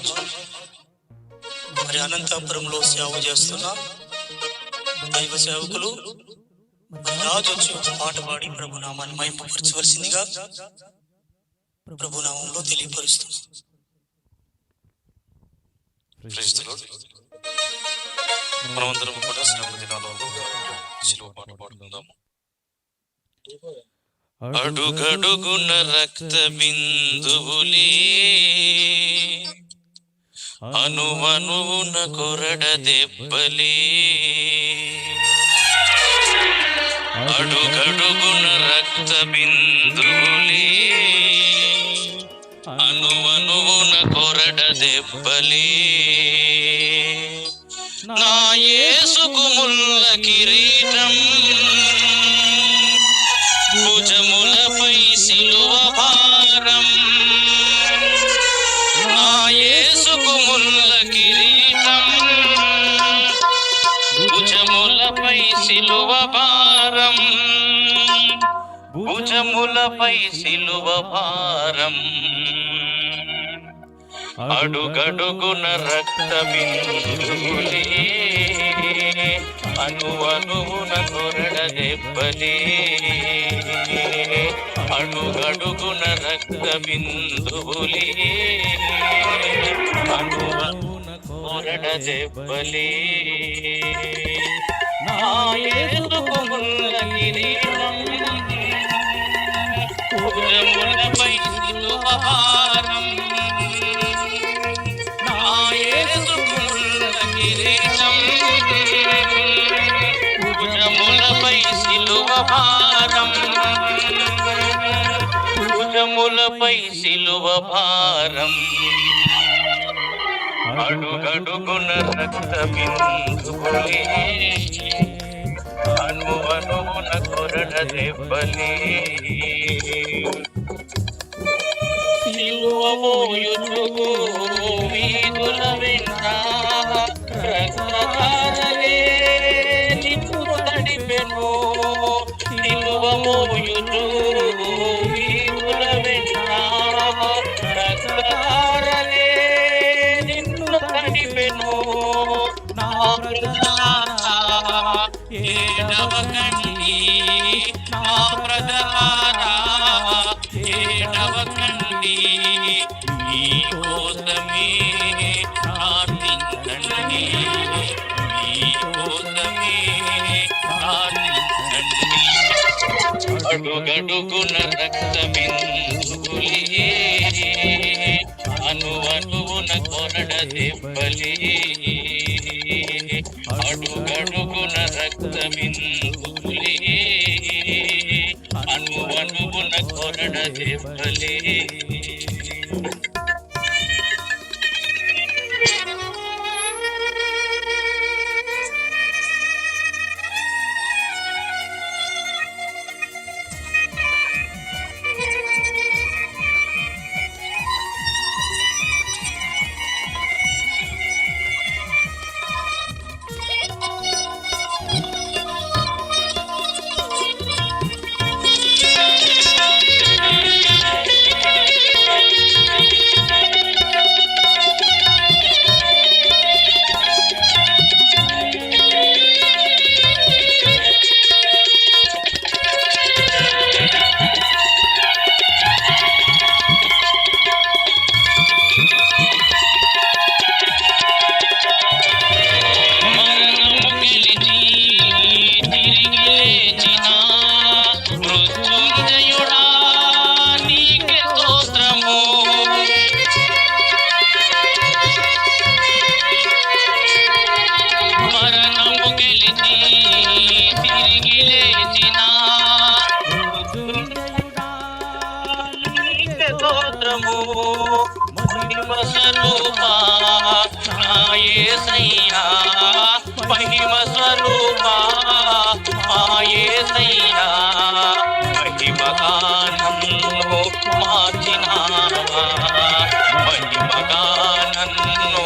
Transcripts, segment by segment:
రాజు మరి అనంతపురంలో సేవ చేస్తున్న దైవ సేవకులు రాజు వచ్చి ఒక పాట పాడి ప్రభునామాన్ని మైంపరచవలసిందిగా ప్రభు తెలియపరుస్తున్నాం. మనమందరం కూడా శ్రమ దినాలలో శిలువ పాట పాడుకుందాము. అడుగడుగున రక్త బిందువులే అనువనువున కొరడ దెబ్బలే అడుగడుగున రక్త బిందువులే అనువనువున కొరడ దెబ్బలే నా యేసుకు ముల్ల కిరీటం భుజములపై సిలువ భారం. భుజములపై సిలువ భారం. అడుగడుగున రక్త బిందులే అను అనువున కొరడ దెబ్బలే. అడుగడుగున రక్త బిందులే అను అనువున కొరడ దెబ్బలే నా యేసుకు ముల్ల కిరీటం భారం నా సిలువ భారం అడుగడుగున రక్త బిందువులే అను కొరడ దెబ్బలే సిలువ మోయుచు వీధుల వెంట ఏడవకండి నా ప్రధాన ఏడవకండి మీ కోసమే ప్రార్థించండి మీ కోసమే ప్రార్థించండి. అడుగడుగున అను అనువున కొనడ దెబ్బలే అడుగడుగున అనువున కొరడ నా మహిమ స్వరూపా? మా యేసయ్యా మహిమ గానంలో మార్చినావా? మహిమ గానంలో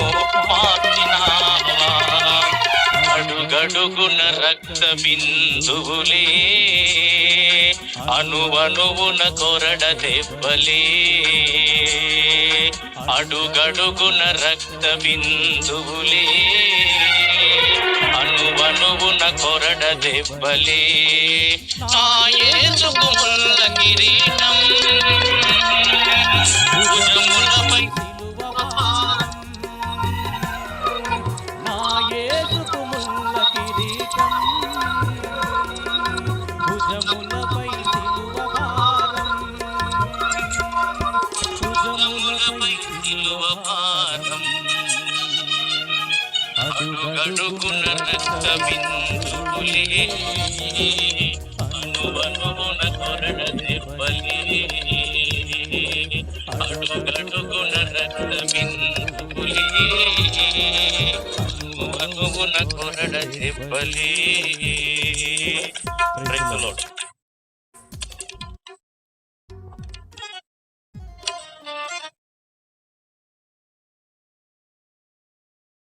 మార్చినావా? అడుగడుగున రక్త బిందువులే అణువణువున కొరడ దెబ్బలే. అడుగడుగున రక్త బిందువులే అనువనువున కొరడ దెబ్బలే. ఆయేసుకు ముల్ల కిరీటం. భుజములపై నా భుజములపై సిలువ భారం అడుగడుగున రక్త బిందువులే అనువనువున కొరడ దెబ్బలే. అడుగడుగున రక్త బిందు అనువనువున కొరడ దెబ్బలే. Praise.